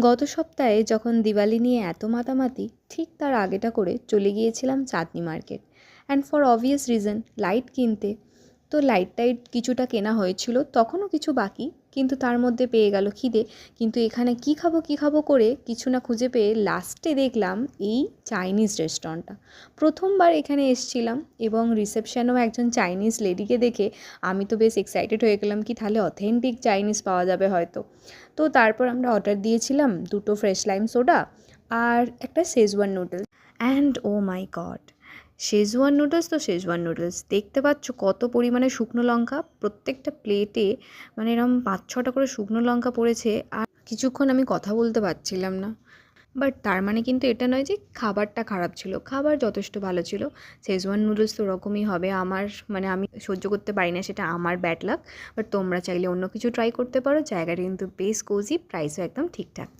গত সপ্তাহে যখন দিওয়ালি নিয়ে এত মাতামাতি, ঠিক তার আগেটা করে চলে গিয়েছিলাম Chandni market. And for obvious reason light কিনতে তো লাইট টাইট কিছুটা কেনা হয়েছিল, তখনও কিছু বাকি। কিন্তু তার মধ্যে পেয়ে গেল খিদে। কিন্তু এখানে কী খাব কী খাব করে কিছু না খুঁজে পেয়ে লাস্টে দেখলাম এই চাইনিজ রেস্টুরেন্টটা প্রথমবার এখানে এসছিলাম এবং রিসেপশনেও একজন চাইনিজ লেডিকে দেখে আমি তো বেশ এক্সাইটেড হয়ে গেলাম কি তাহলে অথেন্টিক চাইনিজ পাওয়া যাবে হয়তো। তো তারপর আমরা অর্ডার দিয়েছিলাম দুটো ফ্রেশ লাইম সোডা আর একটা schezwan noodles and oh my god schezwan noodles তো শেজওয়ান নুডলস দেখতে পাচ্ছ কত পরিমাণে শুকনো লঙ্কা। প্রত্যেকটা প্লেটে মানে এরকম পাঁচ ছটা করে শুকনো লঙ্কা পড়েছে। আর কিছুক্ষণ আমি কথা বলতে পারছিলাম না। বাট তার মানে কিন্তু এটা নয় যে খাবারটা খারাপ ছিল। খাবার যথেষ্ট ভালো ছিল। শেজওয়ান নুডলস তো ওরকমই হবে। আমার মানে আমি সহ্য করতে পারি না, সেটা আমার ব্যাড লাক বাট তোমরা চাইলে অন্য কিছু ট্রাই করতে পারো। জায়গাটা কিন্তু বেশ কোজি প্রাইসও একদম ঠিকঠাক।